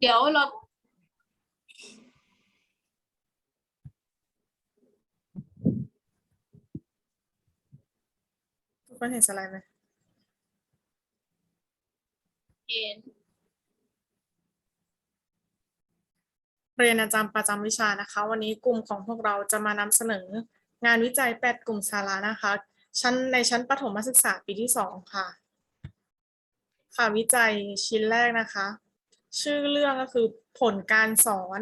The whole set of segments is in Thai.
เดี๋ยวเราทุกคนเห็นสไลด์ไหมเห็นเรียนอาจารย์ประจำวิชานะคะ วันนี้กลุ่มของพวกเราจะมานำเสนอ งานวิจัย 8 กลุ่มสาระนะคะ ชั้นในชั้นประถมศึกษาปีที่ 2 ค่ะ ค่ะวิจัยชิ้นแรกนะคะ ชื่อเรื่องก็คือผลการสอน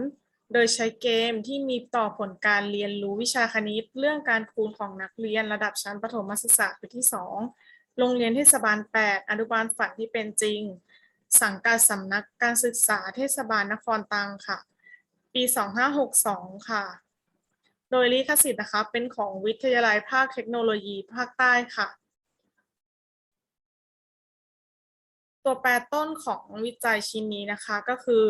โดยใช้เกมที่มีต่อผลการเรียนรู้วิชาคณิต เรื่องการคูณของนักเรียนระดับชั้นประถมศึกษาปีที่ 2 โรงเรียนเทศบาล 8 อนุบาลฝันที่เป็นจริง สังกัดสำนักการศึกษาเทศบาลนครตรังค่ะ ปี 2562 ค่ะ โดยลิขสิทธิ์นะคะเป็นของวิทยาลัยภาคเทคโนโลยีภาคใต้ค่ะ ตัวแปรต้นของวิจัยชิ้นนี้นะคะก็คือ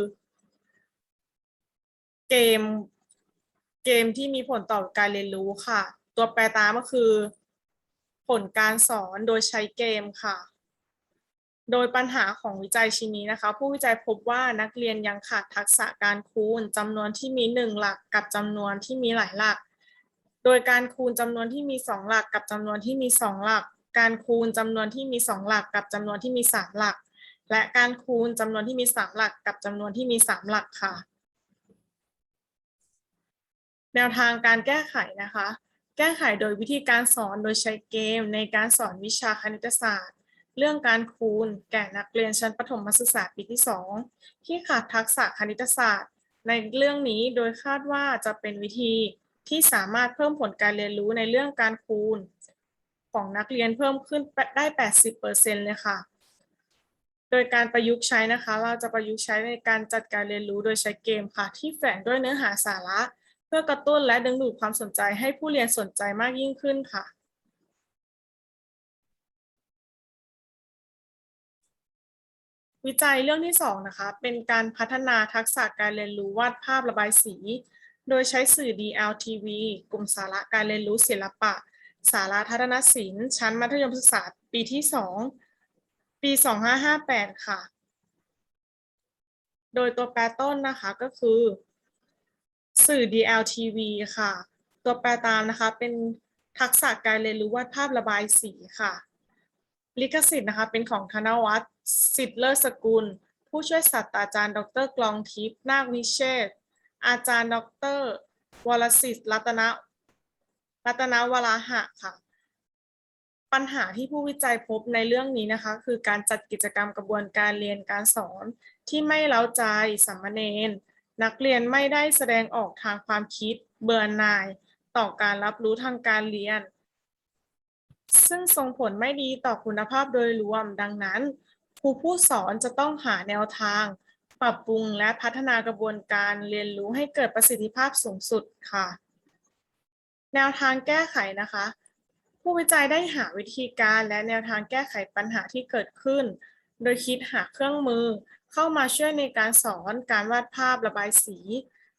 เกมเกมที่มีผลต่อการเรียนรู้ค่ะ ตัวแปรตามก็คือ ผลการสอนโดยใช้เกมค่ะ โดยปัญหาของวิจัยชิ้นนี้นะคะ ผู้วิจัยพบว่านักเรียนยังขาดทักษะการคูณจำนวนที่มีหนึ่งหลักกับจำนวนที่มีหลายหลัก โดยการคูณจำนวนที่มีสองหลักกับจำนวนที่มีสองหลัก การคูณจำนวนที่มีสองหลักกับจำนวนที่มีสามหลัก และการคูณจำนวนที่มีสามหลักกับจำนวนที่มีสามหลักค่ะ แนวทางการแก้ไขนะคะ แก้ไขโดยวิธีการสอนโดยใช้เกมในการสอนวิชาคณิตศาสตร์ เรื่องการคูณแก่นักเรียนชั้นประถมศึกษาปีที่ 2 ที่ขาดทักษะคณิตศาสตร์ ในเรื่องนี้โดยคาดว่าจะเป็นวิธีที่สามารถเพิ่มผลการเรียนรู้ในเรื่องการคูณ ของนักเรียนเพิ่มขึ้นได้ 80%เลยค่ะ โดยการประยุกต์ใช้นะคะ เราจะประยุกต์ใช้ในการจัดการเรียนรู้โดยใช้เกมค่ะ ที่แฝงด้วยเนื้อหาสาระ เพื่อกระตุ้นและดึงดูดความสนใจให้ผู้เรียนสนใจมากยิ่งขึ้นค่ะ วิจัยเรื่องที่สองนะคะ เป็นการพัฒนาทักษะการเรียนรู้วาดภาพระบายสี โดยใช้สื่อ DLTV กลุ่มสาระการเรียนรู้ศิลปะ สาระทัศนศิลป์ ชั้นมัธยมศึกษาปีที่ สองปี2558ค่ะ โดยตัวแปรต้นนะคะก็คือ สื่อ DLTV ค่ะ ตัวแปรตามนะคะเป็นทักษะการเรียนรู้วาดภาพระบายสีค่ะ ลิขสิทธิ์นะคะเป็นของธนวัฒน์สิทธิ์เลิศสกุล ผู้ช่วยศาสตราจารย์ ดรกลองทิพย์นาควิเชษอาจารย์ ดร วรสิทธิ์รัตนรัตนวราหะค่ะ ปัญหาที่ผู้วิจัยพบในเรื่องนี้นะคะ คือการจัดกิจกรรมกระบวนการเรียนการสอนที่ไม่เล้าใจสามเณรนักเรียนไม่ได้แสดงออกทางความคิดเบื่อหน่าย ต่อการรับรู้ทางการเรียน ซึ่งส่งผลไม่ดีต่อคุณภาพโดยรวม ดังนั้นครูผู้สอนจะต้องหาแนวทาง ปรับปรุงและพัฒนากระบวนการเรียนรู้ให้เกิดประสิทธิภาพสูงสุดค่ะ แนวทางแก้ไขนะคะ ผู้วิจัยได้หาวิธีการและแนวทางแก้ไขปัญหาที่เกิดขึ้น โดยคิดหาเครื่องมือ เข้ามาช่วยในการสอนการวาดภาพระบายสี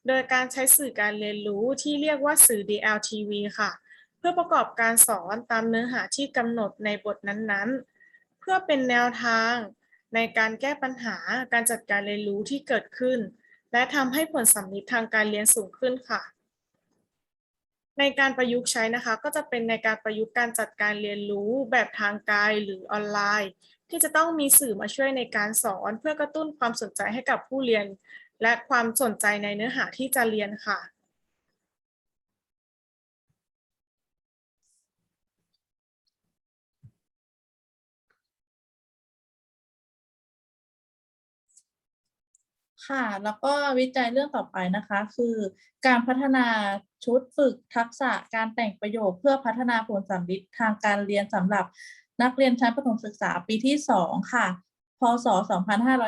โดยการใช้สื่อการเรียนรู้ที่เรียกว่าสื่อ DLTV ค่ะ เพื่อประกอบการสอนตามเนื้อหาที่กำหนดในบทนั้นๆ เพื่อเป็นแนวทางในการแก้ปัญหาการจัดการเรียนรู้ที่เกิดขึ้น และทำให้ผลสำลิดทางการเรียนสูงขึ้นค่ะ ในการประยุกต์ใช้นะคะ ก็จะเป็นในการประยุกต์การจัดการเรียนรู้แบบทางไกลหรือออนไลน์ ที่จะต้องมีสื่อมาช่วยในการสอน เพื่อกระตุ้นความสนใจให้กับผู้เรียน และความสนใจในเนื้อหาที่จะเรียนค่ะ ค่ะ แล้วก็วิจัยเรื่องต่อไปนะคะ คือการพัฒนาชุดฝึกทักษะการแต่งประโยคเพื่อพัฒนาผลสำลิดทางการเรียนสำหรับนักเรียนชั้นประถมศึกษาปีที่ 2 ค่ะ พศ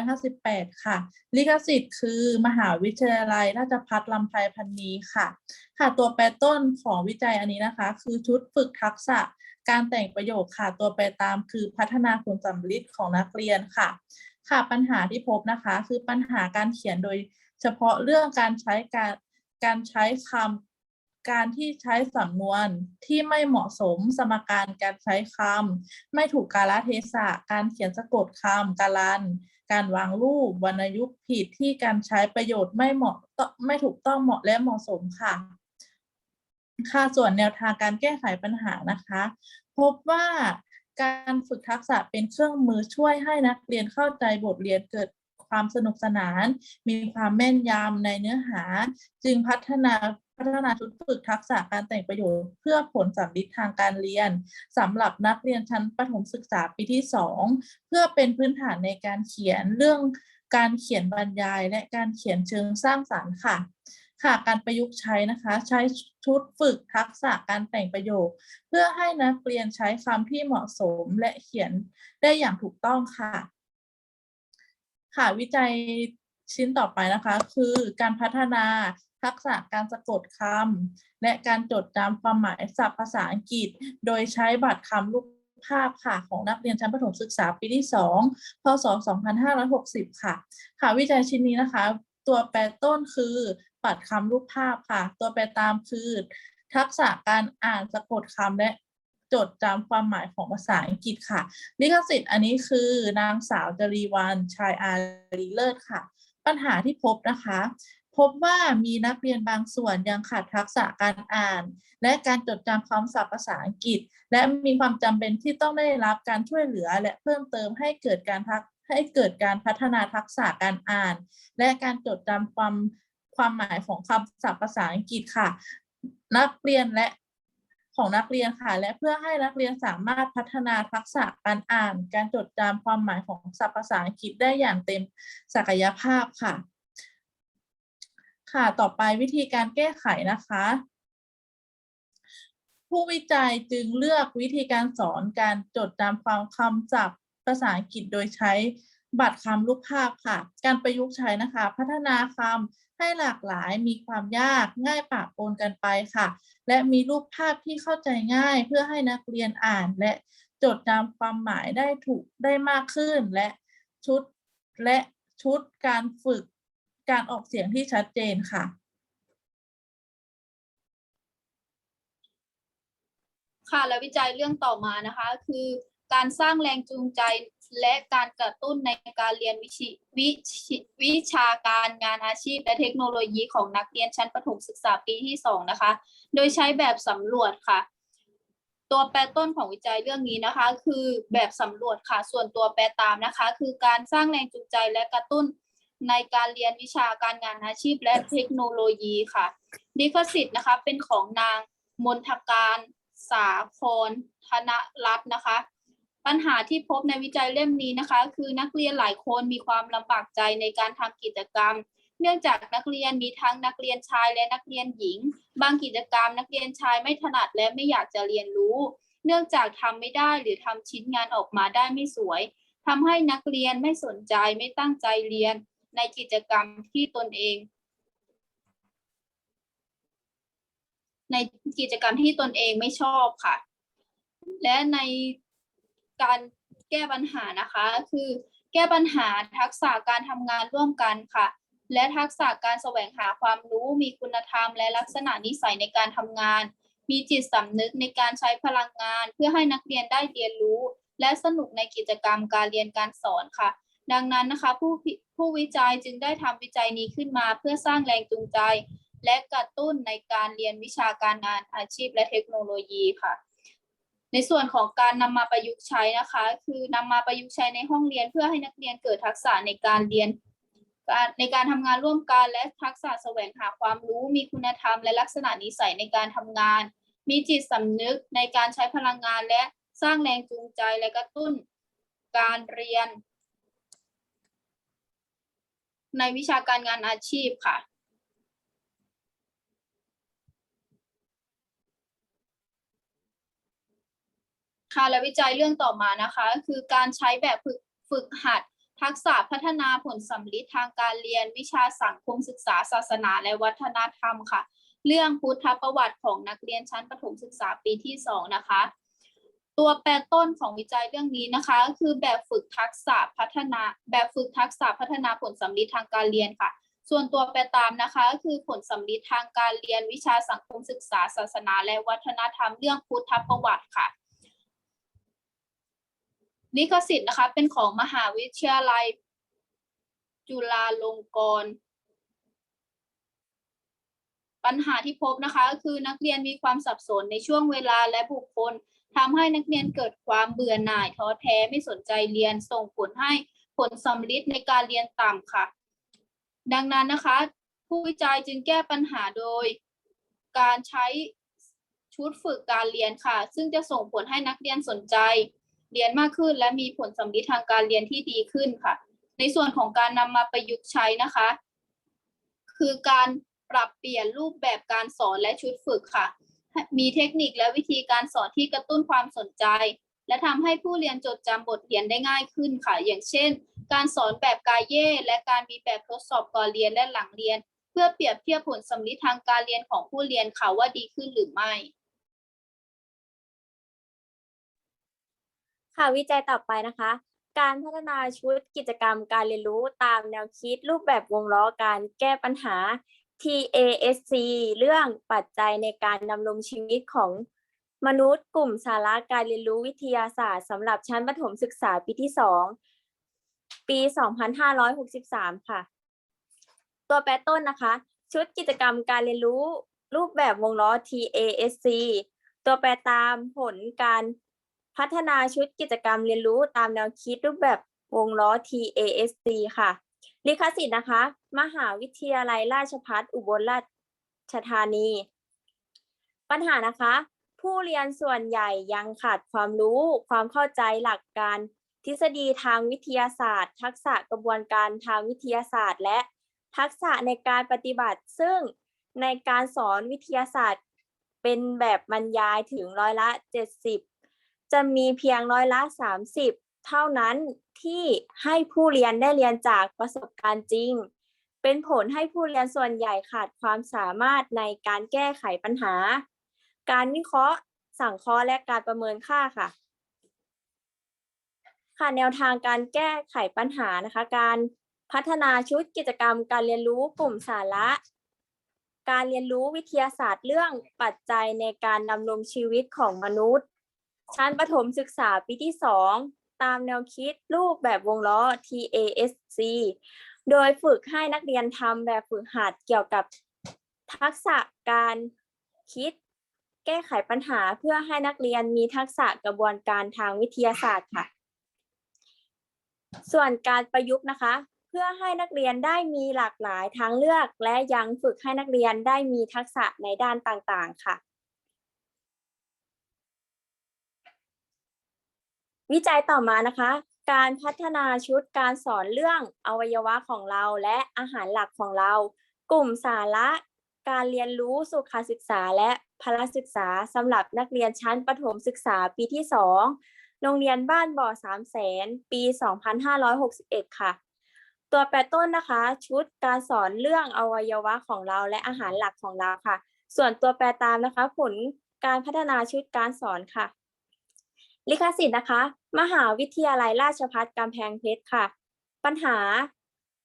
2558 ค่ะ ลิขสิทธิ์คือมหาวิทยาลัยราชภัฏลำไพพันนีค่ะ ค่ะ ตัวแปรต้นของวิจัยอันนี้นะคะ คือชุดฝึกทักษะการแต่งประโยคค่ะ ตัวแปรตามคือพัฒนาผลสำลิดของนักเรียนค่ะ ค่ะปัญหาที่พบนะคะ คือปัญหาการเขียนโดย เฉพาะเรื่องการใช้การการใช้คำการที่ใช้สำนวนที่ไม่เหมาะสมสมการการใช้คำไม่ถูกกาลเทศะ การเขียนสะกดคำการัน การวางรูปวรรณยุกต์ผิดที่การใช้ประโยชน์ไม่เหมาะไม่ถูกต้องเหมาะและเหมาะสมค่ะ ค่ะส่วนแนวทางการแก้ไขปัญหานะคะ พบว่า การฝึกทักษะเป็นเครื่องมือช่วยให้นักเรียนเข้าใจบทเรียนเกิดความสนุกสนาน มีความแม่นยำในเนื้อหา จึงพัฒนาพัฒนาชุดฝึกทักษะการแต่งประโยชน์ เพื่อผลสำลิดทางการเรียนสำหรับนักเรียนชั้นประถมศึกษาปีที่ 2 เพื่อเป็นพื้นฐานในการเขียนเรื่องการเขียนบรรยาย และการเขียนเชิงสร้างสรรค์ค่ะ ค่ะการประยุกต์ใช้นะคะ ใช้ชุดฝึกทักษะการแต่งประโยค เพื่อให้นักเรียนใช้คำที่เหมาะสมและเขียนได้อย่างถูกต้องค่ะ ค่ะวิจัยชิ้นต่อไปนะคะ คือการพัฒนาทักษะการสะกดคำและการจดจำความหมายศัพท์ภาษาอังกฤษ โดยใช้บัตรคำรูปภาพค่ะของนักเรียนชั้นประถมศึกษาปีที่ 2 พศ 2560 ค่ะ ค่ะวิจัยชิ้นนี้นะคะ ตัวแปรต้นคือ บัตรคำรูปภาพค่ะ ตัวแปรตามคือ ทักษะการอ่านสะกดคำและจดจำความหมายของภาษาอังกฤษค่ะ ลิขสิทธิ์อันนี้คือนางสาวจรีวันชายอารีเลิศค่ะ ปัญหาที่พบนะคะ พบว่ามีนักเรียนบางส่วนยังขาดทักษะการอ่าน และการจดจำคำศัพท์ภาษาอังกฤษ และมีความจำเป็นที่ต้องได้รับการช่วยเหลือและเพิ่มเติมให้เกิดการทักให้เกิดการพัฒนาทักษะการอ่าน และการจดจำความ ความหมายของคำศัพท์ภาษาอังกฤษค่ะ นักเรียนและของนักเรียนค่ะ และเพื่อให้นักเรียนสามารถพัฒนาทักษะการอ่าน การจดจำความหมายของศัพท์ภาษาอังกฤษได้อย่างเต็มศักยภาพค่ะ ค่ะต่อไปวิธีการแก้ไขนะคะ ผู้วิจัยจึงเลือกวิธีการสอนการจดจำความคำศัพท์ภาษาอังกฤษโดยใช้บัตรคำรูปภาพค่ะ การประยุกต์ใช้นะคะ พัฒนาคำ ให้หลากหลายมีความยากง่ายปะปนกันไปค่ะ และมีรูปภาพที่เข้าใจง่ายเพื่อให้นักเรียนอ่านและจดจำความหมายได้ถูกได้มากขึ้น และชุดและชุดการฝึกการออกเสียงที่ชัดเจนค่ะ ค่ะและวิจัยเรื่องต่อมานะคะ คือ การสร้างแรงจูงใจและการกระตุ้นในการเรียนวิชวิวิชาการงานอาชีพและเทคโนโลยีของนักเรียนชั้นประถมศึกษาปีที่สองนะคะ โดยใช้แบบสำรวจค่ะ ตัวแปรต้นของวิจัยเรื่องนี้นะคะ คือแบบสำรวจค่ะ ส่วนตัวแปรตามนะคะ คือการสร้างแรงจูงใจและกระตุ้นในการเรียนวิชาการงานอาชีพและเทคโนโลยีค่ะลิขสิทธิ์นะคะเป็นของนางมนทการสาครธนรัตน์นะคะ ปัญหาที่พบในวิจัยเล่มนี้นะคะ คือนักเรียนหลายคนมีความลำบากใจในการทำกิจกรรม เนื่องจากนักเรียนมีทั้งนักเรียนชายและนักเรียนหญิง บางกิจกรรมนักเรียนชายไม่ถนัดและไม่อยากจะเรียนรู้ เนื่องจากทำไม่ได้หรือทำชิ้นงานออกมาได้ไม่สวยทำให้นักเรียนไม่สนใจไม่ตั้งใจเรียนในกิจกรรมที่ตนเอง ในกิจกรรมที่ตนเองไม่ชอบค่ะ และใน การแก้ปัญหานะคะ คือแก้ปัญหาทักษะการทำงานร่วมกันค่ะ และทักษะการแสวงหาความรู้ มีคุณธรรม และลักษณะนิสัยในการทำงาน มีจิตสำนึกในการใช้พลังงาน เพื่อให้นักเรียนได้เรียนรู้ และสนุกในกิจกรรมการเรียนการสอนค่ะ ดังนั้นนะคะผู้ผู้วิจัยจึงได้ทำวิจัยนี้ขึ้นมา เพื่อสร้างแรงจูงใจ และกระตุ้นในการเรียนวิชาการงานอาชีพและเทคโนโลยีค่ะ ในส่วนของการนำมาประยุกต์ใช้นะคะ คือนำมาประยุกต์ใช้ในห้องเรียนเพื่อให้นักเรียนเกิดทักษะในการเรียนในการทำงานร่วมกันและทักษะแสวงหาความรู้ มีคุณธรรม และลักษณะนิสัยในการทำงาน มีจิตสำนึกในการใช้พลังงานและสร้างแรงจูงใจและกระตุ้นการเรียน ในวิชาการงานอาชีพค่ะ ค่ะและวิจัยเรื่องต่อมานะคะ คือการใช้แบบฝึกฝึกหัด ทักษะพัฒนาผลสำลิดทางการเรียนวิชาสังคมศึกษาศาสนาและวัฒนธรรมค่ะ เรื่องพุทธประวัติของนักเรียนชั้นประถมศึกษาปีที่สองนะคะ ตัวแปรต้นของวิจัยเรื่องนี้นะคะ คือแบบฝึกทักษะพัฒนาแบบฝึกทักษะพัฒนาผลสำลิดทางการเรียนค่ะส่วนตัวแปรตามนะคะก็คือผลสำลิดทางการเรียนวิชาสังคมศึกษาศาสนาและวัฒนธรรมเรื่องพุทธประวัติค่ะ ลิขสิทธิ์นะคะ เป็นของมหาวิทยาลัย จุฬาลงกรณ์ปัญหาที่พบนะคะก็คือนักเรียนมีความสับสนในช่วงเวลาและบุคคลทำให้นักเรียนเกิดความเบื่อหน่ายท้อแท้ไม่สนใจเรียนส่งผลให้ผลสำลิดในการเรียนต่ำค่ะ ดังนั้นนะคะ ผู้วิจัยจึงแก้ปัญหาโดย การใช้ชุดฝึกการเรียนค่ะ ซึ่งจะส่งผลให้นักเรียนสนใจ เรียนมากขึ้น และมีผลสำลิดทางการเรียนที่ดีขึ้นค่ะ ในส่วนของการนำมาประยุกต์ใช้นะคะ คือการปรับเปลี่ยนรูปแบบการสอนและชุดฝึกค่ะ มีเทคนิคและวิธีการสอนที่กระตุ้นความสนใจ และทำให้ผู้เรียนจดจำบทเรียนได้ง่ายขึ้นค่ะ อย่างเช่น การสอนแบบกาเย่และการมีแบบทดสอบก่อนเรียนและหลังเรียน เพื่อเปรียบเทียบผลสำลิดทางการเรียนของผู้เรียนค่ะว่าดีขึ้นหรือไม่ ค่ะวิจัยต่อไปนะคะ การพัฒนาชุดกิจกรรมการเรียนรู้ตามแนวคิดรูปแบบวงล้อการแก้ปัญหา TASC เรื่องปัจจัยในการดำรงชีวิตของมนุษย์กลุ่มสาระการเรียนรู้วิทยาศาสตร์สำหรับชั้นประถมศึกษาปีที่ 2 ปี 2563 ค่ะ ตัวแปรต้นนะคะ ชุดกิจกรรมการเรียนรู้รูปแบบวงล้อ TASC ตัวแปรตามผลการ พัฒนาชุดกิจกรรมเรียนรู้ตามแนวคิดรูปแบบวงล้อ TASC ค่ะ ลิขสิทธิ์นะคะ มหาวิทยาลัยราชภัฏอุบลราชธานี ปัญหานะคะ ผู้เรียนส่วนใหญ่ยังขาดความรู้ ความเข้าใจหลักการ ทฤษฎีทางวิทยาศาสตร์ ทักษะกระบวนการทางวิทยาศาสตร์ และทักษะในการปฏิบัติ ซึ่งในการสอนวิทยาศาสตร์เป็นแบบบรรยายถึงร้อยละ 70 จะมีเพียงร้อยละ 30 เท่านั้นที่ให้ผู้เรียนได้เรียนจากประสบการณ์จริง เป็นผลให้ผู้เรียนส่วนใหญ่ขาดความสามารถในการแก้ไขปัญหา การวิเคราะห์ สังเคราะห์และการประเมินค่าค่ะค่ะแนวทางการแก้ไขปัญหานะคะ การพัฒนาชุดกิจกรรม การเรียนรู้กลุ่มสาระ การเรียนรู้วิทยาศาสตร์เรื่องปัจจัยในการดำรงชีวิตของมนุษย์ ชั้นประถมศึกษาปีที่ 2 ตามแนวคิดรูปแบบวงล้อ TASC โดยฝึกให้นักเรียนทำแบบฝึกหัดเกี่ยวกับทักษะการคิด แก้ไขปัญหาเพื่อให้นักเรียนมีทักษะกระบวนการทางวิทยาศาสตร์ค่ะ ส่วนการประยุกต์นะคะ เพื่อให้นักเรียนได้มีหลากหลายทางเลือก และยังฝึกให้นักเรียนได้มีทักษะในด้านต่างๆ ค่ะ วิจัยต่อมานะคะ การพัฒนาชุดการสอนเรื่องอวัยวะของเราและอาหารหลักของเรา กลุ่มสาระการเรียนรู้สุขศึกษาและพละศึกษาสำหรับนักเรียนชั้นประถมศึกษาปีที่ 2 โรงเรียนบ้านบ่อสามแสนปี 2561 ค่ะ ตัวแปรต้นนะคะ ชุดการสอนเรื่องอวัยวะของเราและอาหารหลักของเราค่ะ ส่วนตัวแปรตามนะคะ ผลการพัฒนาชุดการสอนค่ะ ลิขสิทธิ์นะคะ มหาวิทยาลัยราชภัฏกำแพงเพชรค่ะ ปัญหา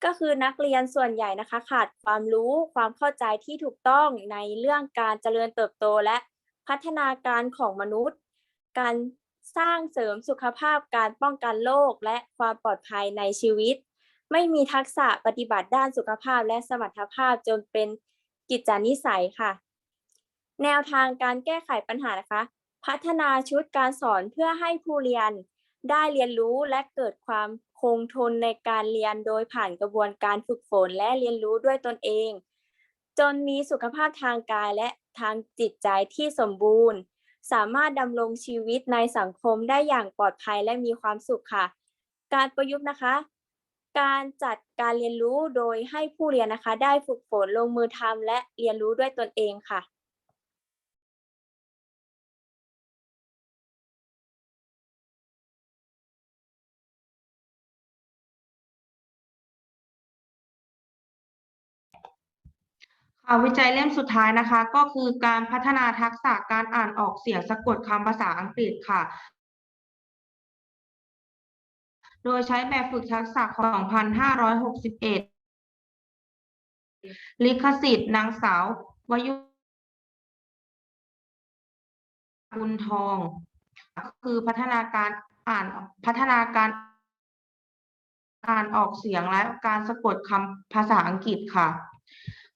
ก็คือนักเรียนส่วนใหญ่นะคะ ขาดความรู้ความเข้าใจที่ถูกต้องในเรื่องการเจริญเติบโตและพัฒนาการของมนุษย์ การสร้างเสริมสุขภาพการป้องกันโรคและความปลอดภัยในชีวิต ไม่มีทักษะปฏิบัติด้านสุขภาพและสมรรถภาพจนเป็นกิจจานิสัยค่ะ แนวทางการแก้ไขปัญหานะคะ พัฒนาชุดการสอนเพื่อให้ผู้เรียนได้เรียนรู้และเกิดความคงทนในการเรียนโดยผ่านกระบวนการฝึกฝนและเรียนรู้ด้วยตนเอง จนมีสุขภาพทางกายและทางจิตใจที่สมบูรณ์ สามารถดำรงชีวิตในสังคมได้อย่างปลอดภัยและมีความสุขค่ะ การประยุกต์นะคะ การจัดการเรียนรู้โดยให้ผู้เรียนนะคะ ได้ฝึกฝนลงมือทำและเรียนรู้ด้วยตนเองค่ะ ค่ะวิจัยเล่มสุดท้ายนะคะ ก็คือการพัฒนาทักษะการอ่านออกเสียงสะกดคำภาษาอังกฤษค่ะ โดยใช้แบบฝึกทักษะของ 2,561 ลิขสิทธิ์นางสาววยุกุลทอง คือพัฒนาการอ่านพัฒนาการอ่านออกเสียงและการสะกดคำภาษาอังกฤษค่ะ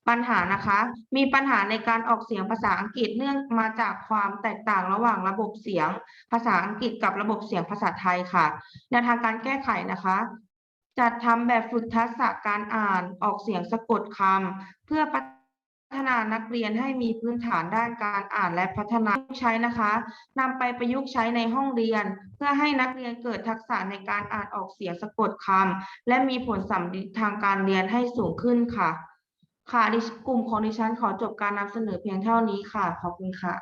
ปัญหานะคะ มีปัญหาในการออกเสียงภาษาอังกฤษเนื่องมาจากความแตกต่างระหว่างระบบเสียงภาษาอังกฤษกับระบบเสียงภาษาไทยค่ะแนวทางการแก้ไขนะคะจัดทำแบบฝึกทักษะการอ่านออกเสียงสะกดคำเพื่อพัฒนานักเรียนให้มีพื้นฐานด้านการอ่านและพัฒนาใช้นะคะนำไปประยุกต์ใช้ในห้องเรียน เพื่อให้นักเรียนเกิดทักษะในการอ่านออกเสียงสะกดคำและมีผลสำลิดทางการเรียนให้สูงขึ้นค่ะ ค่ะดิกลุ่มของดิฉันขอจบการนำเสนอเพียงเท่านี้ค่ะ ขอบคุณค่ะ